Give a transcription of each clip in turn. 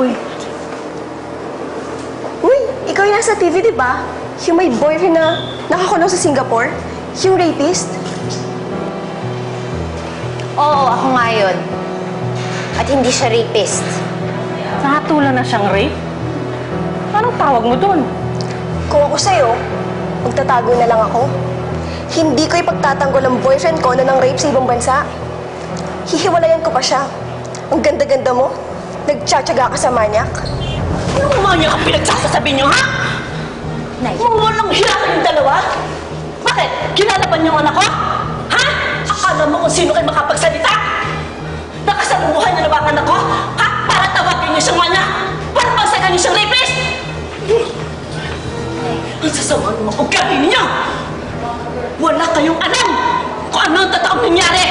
Uy. Uy, ikaw yung nasa TV, di ba? Yung may boyfriend na nakakulong sa Singapore? Yung rapist? Oo, ako nga yun. At hindi siya rapist. Nakatulan na siyang rape? Anong tawag mo dun? Kung ako sa'yo, magtatago na lang ako. Hindi ko ipagtatanggol ang boyfriend ko na nang rape sa ibang bansa. Hihiwalayan ko pa siya. Ang ganda-ganda mo. Nagtsatsaga ka sa manyak. Anong umanya ang pinagsasasabi niyo, ha? Nay. Walang hiya kayong dalawa? Bakit? Kinalaban niyo ang anak ko? Ha? Akala mo kung sino kayo makapagsalita? Nakasabuhay niyo na ba ang anak ko? Ha? Para tawagin niyo siyang manya? Para pagsagan niyo siyang rapist? Ang sasama ng mga ugali ninyo! Wala kayong alam kung ano ang totoong nangyari!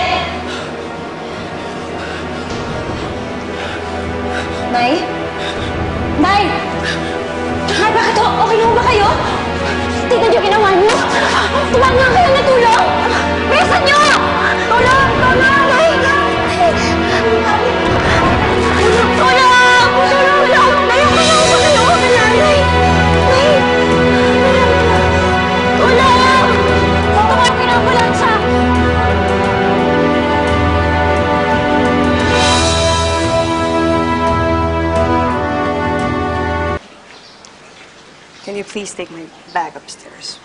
Nay? Nay! Nay, bakit ho? Okay lang ba kayo? Tingnan niyo ginawa niyo! Tuwag nga kayo you please take my bag upstairs?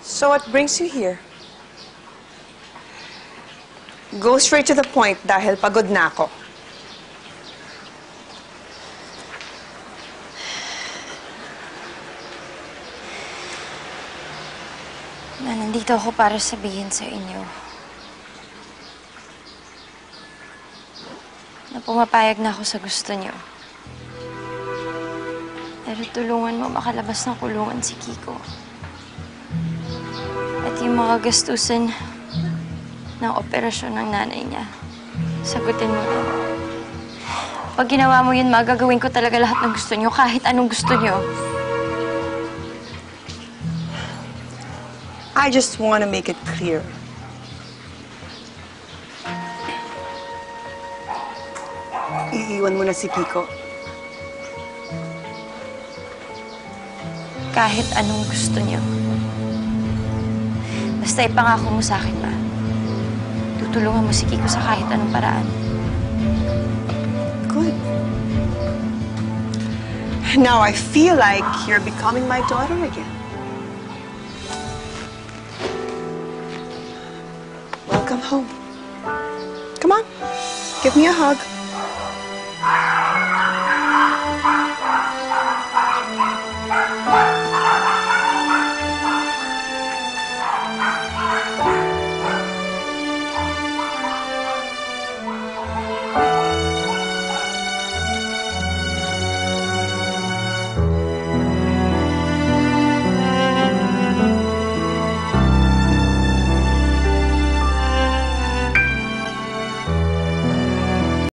So what brings you here? Go straight to the point dahil pagod na ako. Na nandito ako para sabihin sa inyo na pumapayag na ako sa gusto niyo. Pero tulungan mo makalabas ng kulungan si Kiko. At yung mga gastusin ng operasyon ng nanay niya, sagutin mo rin. Pag ginawa mo yun, magagawin ko talaga lahat ng gusto niyo, kahit anong gusto niyo. I just want to make it clear. Iiwan mo na si Kiko. Kahit anong gusto niyo. Basta ipangako mo sa akin, ma. Tutulungan mo si Kiko sa kahit anong paraan. Good. Now I feel like you're becoming my daughter again. Welcome home. Come on, give me a hug.